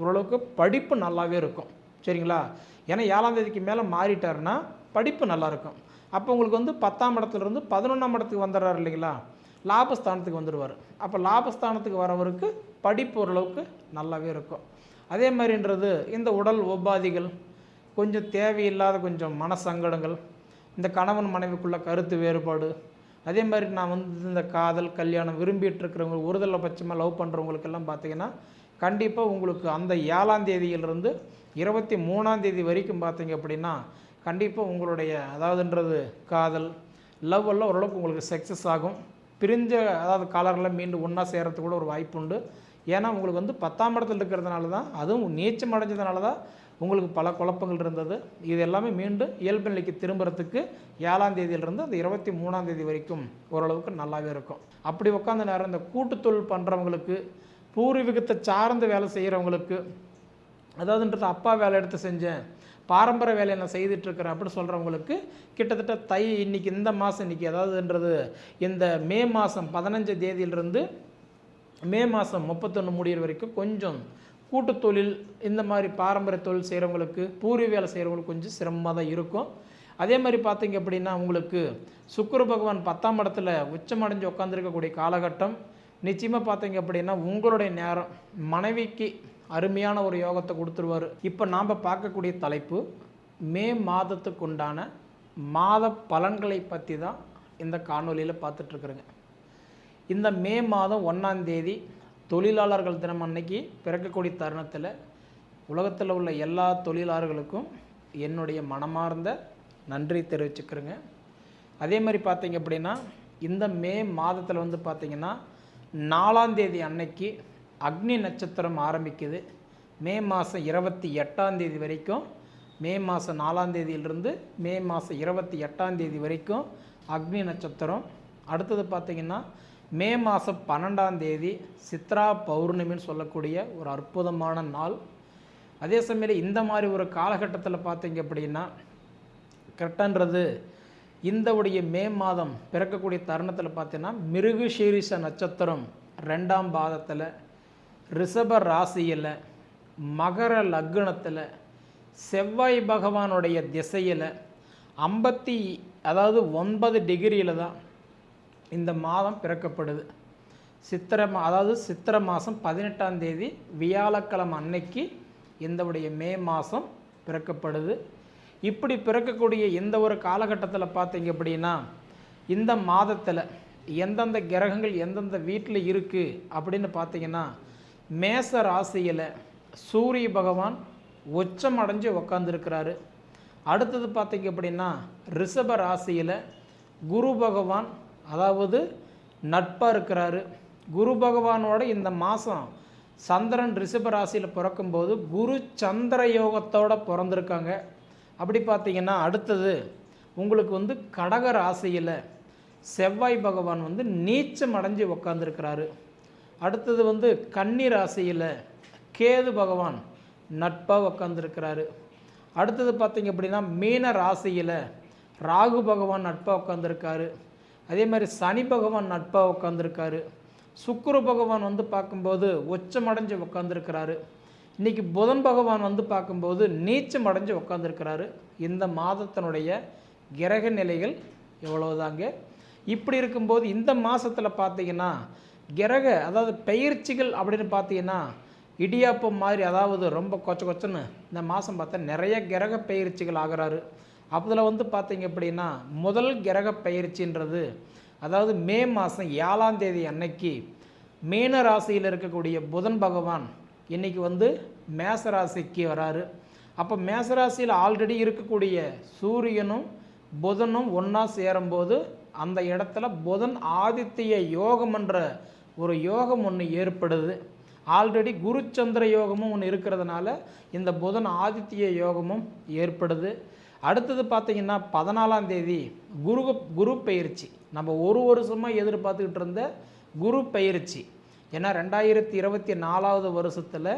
ஓரளவுக்கு படிப்பு நல்லாவே இருக்கும். சரிங்களா? ஏன்னா ஏழாம் தேதிக்கு மேலே மாறிட்டாருன்னா படிப்பு நல்லாயிருக்கும் அப்போ உங்களுக்கு வந்து பத்தாம் இடத்துலேருந்து பதினொன்றாம் இடத்துக்கு வந்துடுறாரு இல்லைங்களா? லாபஸ்தானத்துக்கு வந்துடுவார். அப்போ லாபஸ்தானத்துக்கு வரவருக்கு படிப்பு ஓரளவுக்கு நல்லாவே இருக்கும். அதே மாதிரின்றது இந்த உடல் உபாதிகள் கொஞ்சம் தேவையில்லாத கொஞ்சம் மனசங்கடங்கள் இந்த கணவன் மனைவிக்குள்ள கருத்து வேறுபாடு அதே மாதிரி நான் வந்து இந்த காதல் கல்யாணம் விரும்பிட்டு இருக்கிறவங்க ஒருதலை பட்சமாக லவ் பண்ணுறவங்களுக்கெல்லாம் பார்த்தீங்கன்னா கண்டிப்பாக உங்களுக்கு அந்த ஏழாம் தேதியிலிருந்து இருபத்தி மூணாம் தேதி வரைக்கும் பார்த்தீங்க அப்படின்னா கண்டிப்பாக உங்களுடைய அதாவதுன்றது காதல் லவ் எல்லாம் ஓரளவுக்கு உங்களுக்கு சக்ஸஸ் ஆகும். பிரிஞ்ச அதாவது காலரெல்லாம் மீண்டும் ஒன்றா சேர்றதுக்கு கூட ஒரு வாய்ப்பு உண்டு. ஏன்னா உங்களுக்கு வந்து பத்தாம் இடத்துல இருக்கிறதுனால தான் அதுவும் நீச்சம் அடைஞ்சதுனால தான் உங்களுக்கு பல குழப்பங்கள் இருந்தது. இது எல்லாமே மீண்டும் இயல்பு நிலைக்கு திரும்புறதுக்கு ஏழாம் தேதியிலிருந்து அந்த இருபத்தி மூணாம் தேதி வரைக்கும் ஓரளவுக்கு நல்லாவே இருக்கும். அப்படி உட்காந்த நேரம் இந்த கூட்டுத்தொழில் பண்ணுறவங்களுக்கு பூர்வீகத்தை சார்ந்து வேலை செய்கிறவங்களுக்கு அதாவதுன்றது அப்பா வேலை எடுத்து செஞ்சேன் பாரம்பரிய வேலையை நான் செய்துட்ருக்கிறேன் அப்படின்னு சொல்கிறவங்களுக்கு கிட்டத்தட்ட தை இன்னைக்கு இந்த மாதம் இன்னைக்கு அதாவதுன்றது இந்த மே மாதம் பதினஞ்சு தேதியிலிருந்து மே மாதம் முப்பத்தொன்று முடியிற வரைக்கும் கொஞ்சம் கூட்டுத் தொழில் இந்த மாதிரி பாரம்பரிய தொழில் செய்கிறவங்களுக்கு பூர்வீக வேலை செய்கிறவங்களுக்கு கொஞ்சம் சிரமமாக தான் இருக்கும். அதே மாதிரி பார்த்தீங்க அப்படின்னா உங்களுக்கு சுக்கர பகவான் பத்தாம் இடத்துல உச்சமடைஞ்சு உட்காந்துருக்கக்கூடிய காலகட்டம் நிச்சயமாக பார்த்தீங்க அப்படின்னா உங்களுடைய நேரம் மனைவிக்கு அருமையான ஒரு யோகத்தை கொடுத்துருவார். இப்போ நாம் பார்க்கக்கூடிய தலைப்பு மே மாதத்துக்கு உண்டான மாத பலன்களை பற்றி தான் இந்த காணொலியில் பார்த்துட்ருக்குறேங்க. இந்த மே மாதம் ஒன்றாம் தேதி தொழிலாளர்கள் தினம் அன்னைக்கு பிறக்கக்கூடிய தருணத்தில் உலகத்தில் உள்ள எல்லா தொழிலாளர்களுக்கும் என்னுடைய மனமார்ந்த நன்றி தெரிவிச்சுக்கிறேங்க. அதே மாதிரி பார்த்தீங்க அப்படின்னா இந்த மே மாதத்தில் வந்து பார்த்திங்கன்னா நாலாந்தேதி அன்னைக்கு அக்னி நட்சத்திரம் ஆரம்பிக்குது. மே மாதம் இருபத்தி எட்டாந்தேதி வரைக்கும் மே மாதம் நாலாந்தேதியிலிருந்து மே மாதம் இருபத்தி எட்டாந்தேதி வரைக்கும் அக்னி நட்சத்திரம். அடுத்தது பார்த்திங்கன்னா மே மாதம் பன்னெண்டாந்தேதி சித்ரா பௌர்ணமின்னு சொல்லக்கூடிய ஒரு அற்புதமான நாள். அதே சமயம் இந்த மாதிரி ஒரு காலகட்டத்தில் பார்த்தீங்க அப்படின்னா கரெக்டான்றது இந்த உடைய மே மாதம் பிறக்கக்கூடிய தருணத்தில் பார்த்தீங்கன்னா மிருகு சீரிஷ நட்சத்திரம் ரெண்டாம் பாதத்தில் ரிஷப ராசியில் மகர லக்னத்தில் செவ்வாய் பகவானுடைய திசையில் ஐம்பத்தி அதாவது ஒன்பது டிகிரியில் தான் இந்த மாதம் பிறக்கப்படுது. சித்திரை மா அதாவது சித்திரை மாதம் பதினெட்டாம் தேதி வியாழக்கிழமை அன்னைக்கு இந்த உடைய மே மாதம் பிறக்கப்படுது. இப்படி பிறக்கக்கூடிய இந்த ஒரு காலகட்டத்தில் பார்த்தீங்க அப்படின்னா இந்த மாதத்தில் எந்தெந்த கிரகங்கள் எந்தெந்த வீட்டில் இருக்குது அப்படின்னு பார்த்தீங்கன்னா மேச ராசியில் சூரிய பகவான் உச்சம் அடைஞ்சு உக்காந்துருக்கிறாரு. அடுத்தது பார்த்தீங்க அப்படின்னா ரிஷப ராசியில் குரு பகவான் அதாவது நட்பாக இருக்கிறாரு. குரு பகவானோட இந்த மாதம் சந்திரன் ரிஷப ராசியில் பிறக்கும்போது குரு சந்திர யோகத்தோடு பிறந்திருக்காங்க. அப்படி பார்த்தீங்கன்னா அடுத்தது உங்களுக்கு வந்து கடக ராசியில் செவ்வாய் பகவான் வந்து நீச்சம் அடைஞ்சு உக்காந்துருக்கிறாரு. அடுத்தது வந்து கன்னி ராசியில் கேது பகவான் நட்பாக உக்காந்துருக்கிறாரு. அடுத்தது பார்த்தீங்க அப்படின்னா மீன ராசியில் ராகு பகவான் நட்பாக உட்காந்துருக்காரு அதே மாதிரி சனி பகவான் நட்பாக உட்காந்துருக்காரு சுக்குரு பகவான் வந்து பார்க்கும்போது உச்சமடைஞ்சு உட்காந்துருக்கிறாரு இன்றைக்கி புதன் பகவான் வந்து பார்க்கும்போது நீச்சம் அடைஞ்சு உட்காந்துருக்கிறாரு இந்த மாதத்தினுடைய கிரக நிலைகள் எவ்வளவுதாங்க? இப்படி இருக்கும்போது இந்த மாதத்தில் பார்த்தீங்கன்னா கிரக அதாவது பயிற்சிகள் அப்படின்னு பார்த்தீங்கன்னா இடியாப்பம் மாதிரி அதாவது ரொம்ப கொச்ச கொச்சன்னு இந்த மாதம் பார்த்தா நிறைய கிரக பயிற்சிகள் ஆகிறாரு. அதில் வந்து பார்த்தீங்க அப்படின்னா முதல் கிரக பயிற்சின்றது அதாவது மே மாதம் ஏழாம் தேதி அன்னைக்கு மீன ராசியில் இருக்கக்கூடிய புதன் பகவான் இன்னைக்கு வந்து மேசராசிக்கு வராரு. அப்போ மேசராசியில் ஆல்ரெடி இருக்கக்கூடிய சூரியனும் புதனும் ஒன்றா சேரும்போது அந்த இடத்துல புதன் ஆதித்ய யோகம் என்ற ஒரு யோகம் ஒன்று ஏற்படுது. ஆல்ரெடி குரு சந்திர யோகமும் ஒன்று இருக்கிறதுனால இந்த புதன் ஆதித்ய யோகமும் ஏற்படுது. அடுத்தது பார்த்தீங்கன்னா பதினாலாம் தேதி குரு குரு பயிற்சி. நம்ம ஒரு வருஷமாக எதிர்பார்த்துக்கிட்டு இருந்த குரு பயிற்சி. ஏன்னா ரெண்டாயிரத்தி இருபத்தி நாலாவது வருஷத்தில்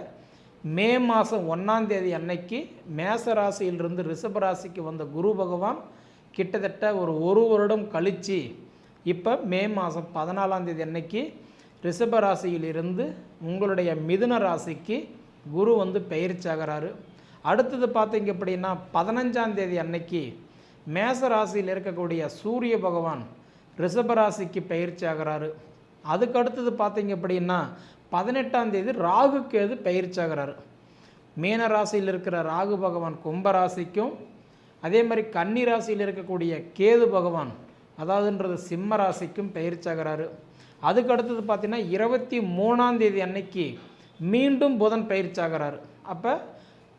மே மாதம் ஒன்றாந்தேதி அன்னைக்கு மேச ராசியிலிருந்து ரிஷப ராசிக்கு வந்த குரு பகவான் கிட்டத்தட்ட ஒரு ஒரு வருடம் கழித்து இப்போ மே மாதம் பதினாலாந்தேதி அன்னைக்கு ரிஷப ராசியிலிருந்து உங்களுடைய மிதுன ராசிக்கு குரு வந்து பயிற்சி ஆகிறாரு அடுத்தது பார்த்தீங்க அப்படின்னா பதினஞ்சாந்தேதி அன்னைக்கு மேச ராசியில் இருக்கக்கூடிய சூரிய பகவான் ரிஷப ராசிக்கு பயிற்சி ஆகிறாரு அதுக்கு அடுத்தது பார்த்தீங்க அப்படின்னா பதினெட்டாம் தேதி ராகு கேது பயிற்சி மீன ராசியில் இருக்கிற ராகு பகவான் கும்ப ராசிக்கும் அதே மாதிரி கன்னி ராசியில் இருக்கக்கூடிய கேது பகவான் அதாவதுன்றது சிம்ம ராசிக்கும் பயிற்சியாகிறாரு அதுக்கு அடுத்தது பார்த்தீங்கன்னா இருபத்தி மூணாம் தேதி அன்னைக்கு மீண்டும் புதன் பயிற்சியாகிறாரு அப்போ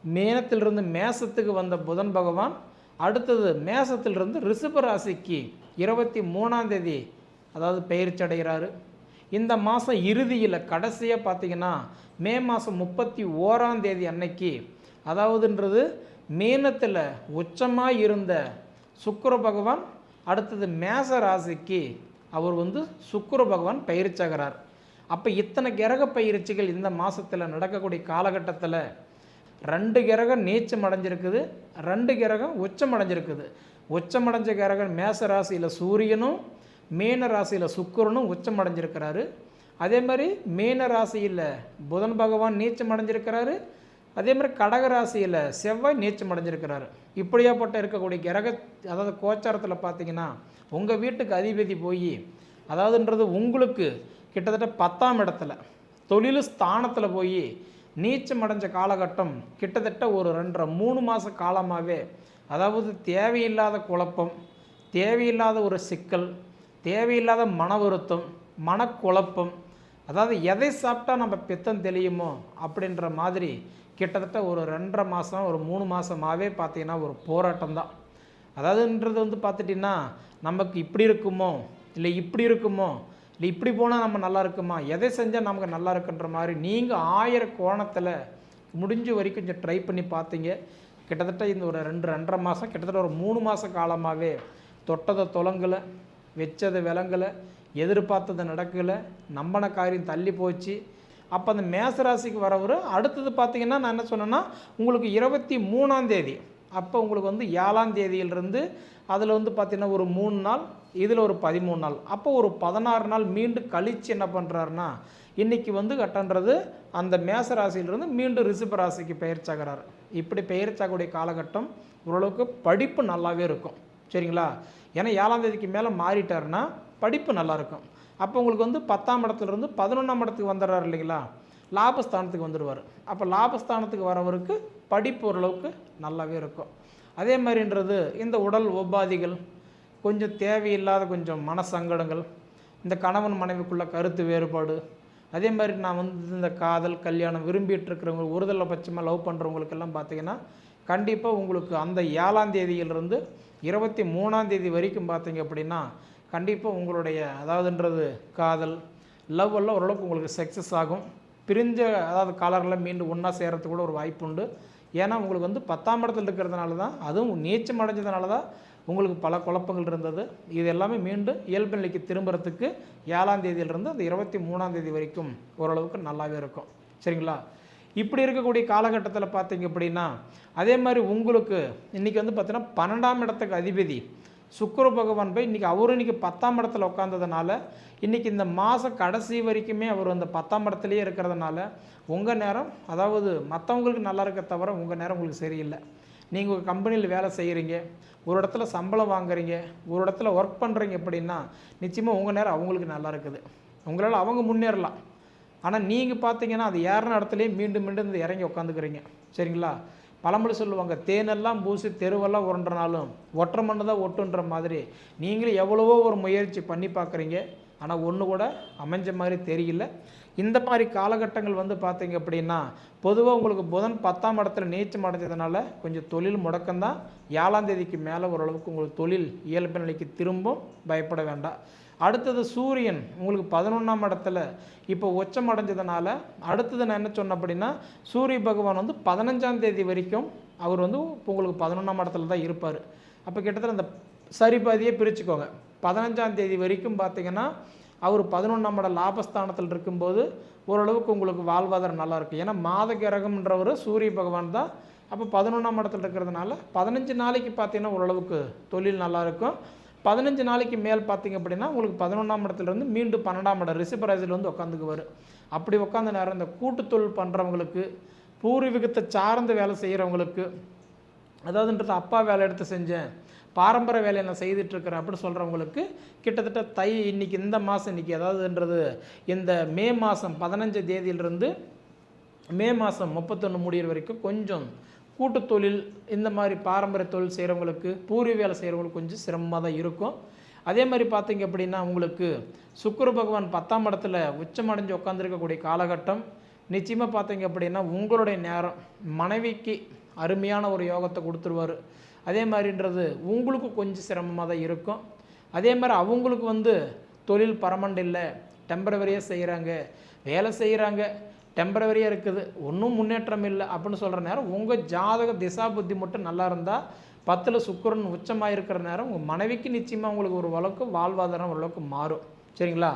மீனத்திலிருந்து மேசத்துக்கு வந்த புதன் பகவான் அடுத்தது மேசத்திலிருந்து ரிஷப ராசிக்கு இருபத்தி மூணாம் தேதி அதாவது பயிற்சி அடைகிறாரு இந்த மாதம் இறுதியில் கடைசியாக பார்த்தீங்கன்னா மே மாதம் முப்பத்தி ஓராம் தேதி அன்னைக்கு அதாவதுன்றது மீனத்தில் உச்சமாக இருந்த சுக்கர பகவான் அடுத்தது மேச ராசிக்கு அவர் வந்து சுக்கர பகவான் பயிற்சியாகிறார். அப்போ இத்தனை கிரக பயிற்சிகள் இந்த மாதத்தில் நடக்கக்கூடிய காலகட்டத்தில் ரெண்டு கிரகம் நீச்சம் அடைஞ்சிருக்குது ரெண்டு கிரகம் உச்சம் அடைஞ்சிருக்குது. உச்சமடைஞ்ச கிரகம் மேச ராசியில் சூரியனும் மீன ராசியில் சுக்கிரனும் உச்சம் அடைஞ்சிருக்கிறாரு அதே மாதிரி மீன ராசியில் புதன் பகவான் நீச்சம் அடைஞ்சிருக்கிறாரு அதே மாதிரி கடக ராசியில் செவ்வாய் நீச்சம் அடைஞ்சிருக்கிறாரு இப்படியாப்பட்ட இருக்கக்கூடிய கிரக அதாவது கோச்சாரத்தில் பார்த்தீங்கன்னா உங்கள் வீட்டுக்கு அதிபதி போய் அதாவதுன்றது உங்களுக்கு கிட்டத்தட்ட பத்தாம் இடத்துல தொழில் ஸ்தானத்தில் போய் நீச்சம் அடைஞ்ச காலகட்டம் கிட்டத்தட்ட ஒரு ரெண்டரை மூணு மாத காலமாகவே அதாவது தேவையில்லாத குழப்பம் தேவையில்லாத ஒரு சிக்கல் தேவையில்லாத மன வருத்தம் மனக்குழப்பம் அதாவது எதை சாப்பிட்டா நம்ம பித்தம் தெளியுமோ அப்படின்ற மாதிரி கிட்டத்தட்ட ஒரு ரெண்டரை மாதம் ஒரு மூணு மாதமாகவே பார்த்தீங்கன்னா ஒரு போராட்டம் தான். அதாவதுன்றது வந்து பார்த்துட்டிங்கன்னா நமக்கு இப்படி இருக்குமோ இல்லை இப்படி இருக்குமோ இல்லை இப்படி போனால் நம்ம நல்லா இருக்குமா எதை செஞ்சால் நமக்கு நல்லா இருக்குன்ற மாதிரி நீங்கள் ஆயிர கோணத்தில் முடிஞ்ச வரைக்கும் கொஞ்சம் ட்ரை பண்ணி பார்த்தீங்க. கிட்டத்தட்ட இந்த ஒரு ரெண்டு ரெண்டரை மாதம் கிட்டத்தட்ட ஒரு மூணு மாத காலமாகவே தொட்டதை தொலங்கலை. வச்சதை விளங்கலை எதிர்பார்த்தது நடக்கலை நம்பின காரியம் தள்ளி போச்சு. அப்போ அந்த மேசராசிக்கு வரவர் அடுத்தது பார்த்திங்கன்னா நான் என்ன சொன்னேன்னா உங்களுக்கு இருபத்தி மூணாம் தேதி. அப்போ உங்களுக்கு வந்து ஏழாம் தேதியிலிருந்து அதில் வந்து பார்த்தீங்கன்னா ஒரு மூணு நாள் இதில் ஒரு பதிமூணு நாள். அப்போ ஒரு பதினாறு நாள் மீண்டும் கழித்து என்ன பண்ணுறாருன்னா இன்றைக்கி வந்து கட்டன்றது அந்த மேச ராசியிலிருந்து மீண்டும் ரிஷப ராசிக்கு பெயர்ச்சாகிறார். இப்படி பெயர்ச்சாக்கூடிய காலகட்டம் ஓரளவுக்கு படிப்பு நல்லாவே இருக்கும். சரிங்களா? ஏன்னா ஏழாம் தேதிக்கு மேலே மாறிட்டாருன்னா படிப்பு நல்லாயிருக்கும் அப்போ உங்களுக்கு வந்து பத்தாம் இடத்துலேருந்து பதினொன்றாம் இடத்துக்கு வந்துடுறாரு இல்லைங்களா? லாபஸ்தானத்துக்கு வந்துடுவார். அப்போ லாபஸ்தானத்துக்கு வரவருக்கு படிப்பு ஓரளவுக்கு நல்லாவே இருக்கும். அதே மாதிரின்றது இந்த உடல் உபாதிகள் கொஞ்சம் தேவையில்லாத கொஞ்சம் மனசங்கடங்கள் இந்த கணவன் மனைவிக்குள்ள கருத்து வேறுபாடு அதே மாதிரி நான் வந்து இந்த காதல் கல்யாணம் விரும்பிட்டு இருக்கிறவங்க ஒருதலை பட்சமாக லவ் பண்ணுறவங்களுக்கெல்லாம் பார்த்தீங்கன்னா கண்டிப்பாக உங்களுக்கு அந்த ஏழாம் தேதியிலிருந்து இருபத்தி மூணாம் தேதி வரைக்கும் பார்த்தீங்க அப்படின்னா கண்டிப்பாக உங்களுடைய அதாவதுன்றது காதல் லவ் எல்லாம் ஓரளவுக்கு உங்களுக்கு சக்ஸஸ் ஆகும். பிரிஞ்ச அதாவது காலர்களில் மீண்டும் ஒன்றா சேர்கிறதுக்கு கூட ஒரு வாய்ப்பு உண்டு. ஏன்னா உங்களுக்கு வந்து பத்தாம் இடத்துல இருக்கிறதுனால தான் அதுவும் நீச்சம் அடைஞ்சதுனால தான் உங்களுக்கு பல குழப்பங்கள் இருந்தது. இது எல்லாமே மீண்டும் இயல்பு நிலைக்கு திரும்புறதுக்கு ஏழாம் தேதியிலிருந்து அந்த இருபத்தி மூணாம் தேதி வரைக்கும் ஓரளவுக்கு நல்லாவே இருக்கும். சரிங்களா? இப்படி இருக்கக்கூடிய காலகட்டத்தில் பார்த்தீங்க அப்படின்னா அதே மாதிரி உங்களுக்கு இன்றைக்கி வந்து பார்த்தீங்கன்னா பன்னெண்டாம் இடத்துக்கு அதிபதி சுக்கர பகவான் போய் இன்றைக்கி அவரும் இன்றைக்கி பத்தாம் இடத்துல உட்காந்ததுனால இன்றைக்கி இந்த மாத கடைசி வரைக்குமே அவர் அந்த பத்தாம் இடத்துலையே இருக்கிறதுனால உங்கள் நேரம் அதாவது மற்றவங்களுக்கு நல்லா இருக்க தவிர உங்கள் நேரம் உங்களுக்கு சரியில்லை. நீங்கள் ஒரு கம்பெனியில் வேலை செய்கிறீங்க ஒரு இடத்துல சம்பளம் வாங்குறீங்க ஒரு இடத்துல ஒர்க் பண்ணுறீங்க அப்படின்னா நிச்சயமாக உங்கள் நேரம் அவங்களுக்கு நல்லா இருக்குது. உங்களால் அவங்க முன்னேறலாம். ஆனால் நீங்கள் பார்த்தீங்கன்னா அது ஏறின இடத்துலையே மீண்டும் மீண்டும் இந்த இறங்கி உட்காந்துக்கிறீங்க சரிங்களா? பழமொழி சொல்லுவாங்க தேனெல்லாம் பூசி தெருவெல்லாம் உரண்டனாலும் ஒற்றை மண்ணு தான் ஒட்டுன்ற மாதிரி. நீங்களும் எவ்வளவோ ஒரு முயற்சி பண்ணி பார்க்குறீங்க ஆனால் ஒன்று கூட அமைஞ்ச மாதிரி தெரியல. இந்த மாதிரி காலகட்டங்கள் வந்து பார்த்தீங்க அப்படின்னா பொதுவாக உங்களுக்கு புதன் பத்தாம் இடத்துல நீச்சம் அடைஞ்சதுனால கொஞ்சம் தொழில் முடக்கம்தான். ஏழாம் தேதிக்கு மேலே ஓரளவுக்கு உங்களுக்கு தொழில் இயல்பு நிலைக்கு திரும்பும் பயப்பட வேண்டாம். அடுத்தது சூரியன் உங்களுக்கு பதினொன்றாம் இடத்துல. இப்போ உச்சம் அடைஞ்சதுனால அடுத்தது நான் என்ன சொன்னேன் அப்படின்னா சூரிய பகவான் வந்து பதினஞ்சாம் தேதி வரைக்கும் அவர் வந்து உங்களுக்கு பதினொன்றாம் இடத்துல தான் இருப்பார். அப்போ கிட்டத்தட்ட அந்த சரிபாதியை பிரிச்சுக்கோங்க. பதினஞ்சாம் தேதி வரைக்கும் பார்த்தீங்கன்னா அவர் பதினொன்றாம் இட லாபஸ்தானத்தில் இருக்கும்போது ஓரளவுக்கு உங்களுக்கு வாழ்வாதாரம் நல்லாயிருக்கும் ஏன்னா மாத கிரகம்ன்றவர் சூரிய பகவான் தான். அப்போ பதினொன்றாம் இடத்துல இருக்கிறதுனால பதினஞ்சு நாளைக்கு பார்த்தீங்கன்னா ஓரளவுக்கு தொழில் நல்லாயிருக்கும் பதினஞ்சு நாளைக்கு மேல் பார்த்தீங்க அப்படின்னா உங்களுக்கு பதினொன்றாம் இடத்துலேருந்து மீண்டும் பன்னெண்டாம் இடம் ரிஷபராசியில் வந்து உட்காந்துக்குவார் அப்படி உட்காந்த நேரம் இந்த கூட்டுத்தொழில் பண்ணுறவங்களுக்கு பூர்வீகத்தை சார்ந்து வேலை செய்கிறவங்களுக்கு அதாவதுன்றது அப்பா வேலை எடுத்து செஞ்சேன் பாரம்பரிய வேலையை நான் செய்துட்ருக்கிறேன் அப்படின்னு சொல்கிறவங்களுக்கு கிட்டத்தட்ட தை இன்னைக்கு இந்த மாதம் இன்னைக்கு அதாவதுன்றது இந்த மே மாதம் பதினஞ்சு தேதியிலிருந்து மே மாதம் முப்பத்தொன்று முடியிற வரைக்கும் கொஞ்சம் கூட்டு தொழில் இந்த மாதிரி பாரம்பரிய தொழில் செய்கிறவங்களுக்கு பூர்வீக வேலை செய்கிறவங்களுக்கு கொஞ்சம் சிரமமாக தான் இருக்கும். அதே மாதிரி பார்த்தீங்க அப்படின்னா உங்களுக்கு சுக்கர பகவான் பத்தாம் இடத்துல உச்சமடைஞ்சு உட்காந்துருக்கக்கூடிய காலகட்டம். நிச்சயமாக பார்த்தீங்க அப்படின்னா உங்களுடைய நேரம் மனைவிக்கு அருமையான ஒரு யோகத்தை கொடுத்துருவாரு. அதே மாதிரின்றது உங்களுக்கு கொஞ்சம் சிரமமாக தான் இருக்கும். அதே மாதிரி அவங்களுக்கு வந்து தொழில் பர்மனண்ட் இல்லை டெம்பரவரியாக செய்கிறாங்க வேலை செய்கிறாங்க டெம்பரவரியாக இருக்குது. ஒன்றும் முன்னேற்றம் இல்லை அப்படின்னு சொல்கிற நேரம் உங்கள் ஜாதக திசா புத்தி மட்டும் நல்லா இருந்தால் பத்தில் சுக்கிரன் உச்சமாக இருக்கிற நேரம் உங்கள் மனைவிக்கு நிச்சயமாக உங்களுக்கு ஒரு அளவுக்கு வாழ்வாதாரம் ஓரளவுக்கு மாறும். சரிங்களா?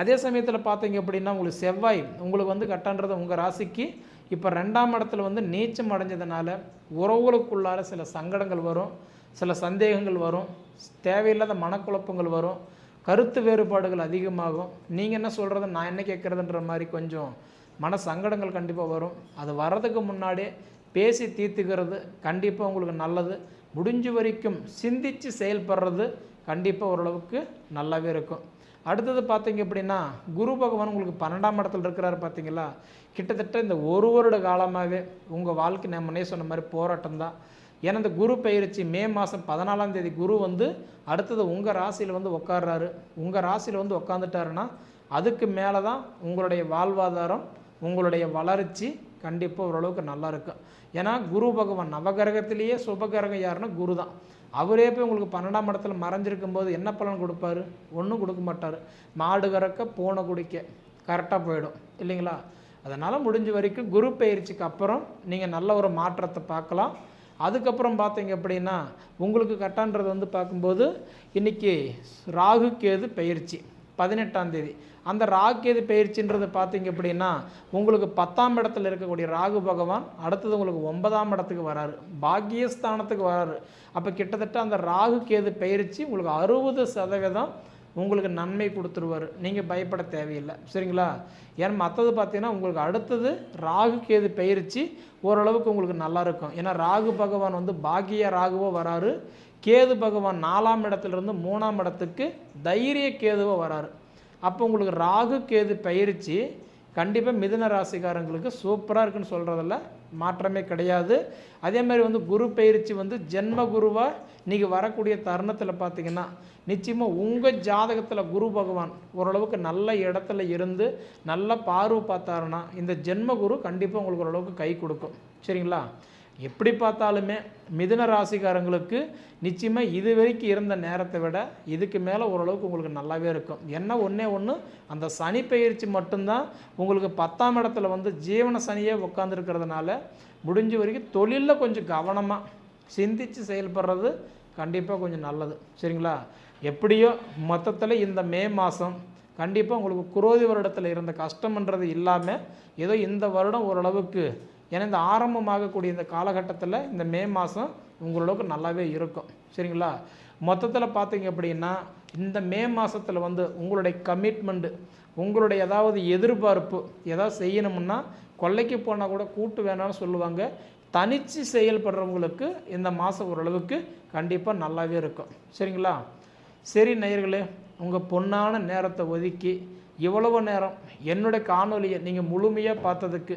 அதே சமயத்தில் பார்த்தீங்க அப்படின்னா உங்களுக்கு செவ்வாய் உங்களுக்கு வந்து கட்டன்றது உங்கள் ராசிக்கு இப்போ ரெண்டாம் இடத்துல வந்து நீச்சம் அடைஞ்சதுனால உறவுகளுக்குள்ளார சில சங்கடங்கள் வரும் சில சந்தேகங்கள் வரும் தேவையில்லாத மனக்குழப்பங்கள் வரும் கருத்து வேறுபாடுகள் அதிகமாகும். நீங்கள் என்ன சொல்கிறது நான் என்ன கேட்குறதுன்ற மாதிரி கொஞ்சம் மன சங்கடங்கள் கண்டிப்பாக வரும். அது வர்றதுக்கு முன்னாடியே பேசி தீர்த்துக்கிறது கண்டிப்பாக உங்களுக்கு நல்லது. முடிஞ்ச வரைக்கும் சிந்தித்து செயல்படுறது கண்டிப்பாக ஓரளவுக்கு நல்லாவே இருக்கும். அடுத்தது பார்த்தீங்க அப்படின்னா குரு பகவான் உங்களுக்கு பன்னெண்டாம் இடத்துல இருக்கிறாரு பார்த்தீங்களா கிட்டத்தட்ட இந்த ஒரு வருட காலமாகவே உங்கள் வாழ்க்கை நம்மனே சொன்ன மாதிரி போராட்டம் தான். ஏன்னா இந்த குரு பயிற்சி மே மாதம் பதினாலாம் தேதி குரு வந்து அடுத்தது உங்கள் ராசியில் வந்து உட்காடுறாரு உங்கள் ராசியில் வந்து உட்காந்துட்டாருன்னா அதுக்கு மேலே தான் உங்களுடைய வாழ்வாதாரம் உங்களுடைய வளர்ச்சி கண்டிப்பாக ஓரளவுக்கு நல்லா இருக்கும் ஏன்னா குரு பகவான் நவகிரகத்திலேயே சுபகிரகம் யாருன்னா குரு தான். அவரே போய் உங்களுக்கு பன்னெண்டாம் இடத்துல மறைஞ்சிருக்கும் போது என்ன பலன் கொடுப்பாரு? ஒன்றும் கொடுக்க மாட்டார். மாடு கறக்க பூனை குடிக்க கரெக்டாக போயிடும். இல்லைங்களா? அதனால் முடிஞ்ச வரைக்கும் குரு பயிற்சிக்கு அப்புறம் நீங்கள் நல்ல ஒரு மாற்றத்தை பார்க்கலாம். அதுக்கப்புறம் பார்த்தீங்க அப்படின்னா உங்களுக்கு கட்டான்றது வந்து பார்க்கும்போது இன்றைக்கி ராகு கேது பயிற்சி. பதினெட்டாம் தேதி. அந்த ராகு கேது பயிற்சின்றது பார்த்தீங்க அப்படின்னா உங்களுக்கு பத்தாம் இடத்துல இருக்கக்கூடிய ராகு பகவான் அடுத்தது உங்களுக்கு ஒன்பதாம் இடத்துக்கு வராரு. பாக்கியஸ்தானத்துக்கு வராரு. அப்போ கிட்டத்தட்ட அந்த ராகு கேது பயிற்சி உங்களுக்கு அறுபது சதவீதம் உங்களுக்கு நன்மை கொடுத்துருவார். நீங்கள் பயப்பட தேவையில்லை. சரிங்களா? ஏன்னா மற்றது பார்த்தீங்கன்னா உங்களுக்கு அடுத்தது ராகு கேது பயிற்சி ஓரளவுக்கு உங்களுக்கு நல்லா இருக்கும். ஏன்னா ராகு பகவான் வந்து பாக்கிய ராகுவோ வராரு. கேது பகவான் நாலாம் இடத்துலேருந்து மூணாம் இடத்துக்கு தைரிய கேதுவாக வராரு. அப்போ உங்களுக்கு ராகு கேது பயிற்சி கண்டிப்பாக மிதுன ராசிக்காரங்களுக்கு சூப்பராக இருக்குன்னு சொல்கிறதில்ல மாற்றமே கிடையாது. அதே மாதிரி வந்து குரு பயிற்சி வந்து ஜென்ம குருவாக இன்றைக்கி வரக்கூடிய தருணத்தில் பார்த்தீங்கன்னா நிச்சயமாக உங்கள் ஜாதகத்தில் குரு பகவான் ஓரளவுக்கு நல்ல இடத்துல இருந்து நல்ல பார்வை பார்த்தாருன்னா இந்த ஜென்ம குரு கண்டிப்பாக உங்களுக்கு ஓரளவுக்கு கை கொடுக்கும். சரிங்களா? எப்படி பார்த்தாலுமே மிதுன ராசிக்காரங்களுக்கு நிச்சயமாக இது வரைக்கும் இருந்த நேரத்தை விட இதுக்கு மேலே ஓரளவுக்கு உங்களுக்கு நல்லாவே இருக்கும். என்ன ஒன்றே ஒன்று அந்த சனி பயிற்சி மட்டும்தான் உங்களுக்கு பத்தாம் இடத்துல வந்து ஜீவன சனியே உட்காந்துருக்கிறதுனால முடிஞ்ச வரைக்கும் தொழிலில் கொஞ்சம் கவனமாக சிந்தித்து செயல்படுறது கண்டிப்பாக கொஞ்சம் நல்லது. சரிங்களா? எப்படியோ மொத்தத்தில் இந்த மே மாதம் கண்டிப்பாக உங்களுக்கு குரோதி வருடத்தில் இருந்த கஷ்டம்ன்றது இல்லாமல் ஏதோ இந்த வருடம் ஓரளவுக்கு ஏன்னா இந்த ஆரம்பமாகக்கூடிய இந்த காலகட்டத்தில் இந்த மே மாதம் உங்களளவுக்கு நல்லாவே இருக்கும். சரிங்களா? மொத்தத்தில் பார்த்தீங்க அப்படின்னா இந்த மே மாதத்தில் வந்து உங்களுடைய கமிட்மெண்ட்டு உங்களுடைய ஏதாவது எதிர்பார்ப்பு ஏதாவது செய்யணும்னா கொல்லைக்கு போனால் கூட கூட்டு வேணாம்னு சொல்லுவாங்க. தனித்து செயல்படுறவங்களுக்கு இந்த மாதம் ஓரளவுக்கு கண்டிப்பாக நல்லாவே இருக்கும். சரிங்களா? சரி நேயர்களே உங்கள் பொன்னான நேரத்தை ஒதுக்கி இவ்வளவு நேரம் என்னுடைய காணொலியை நீங்கள் முழுமையாக பார்த்ததுக்கு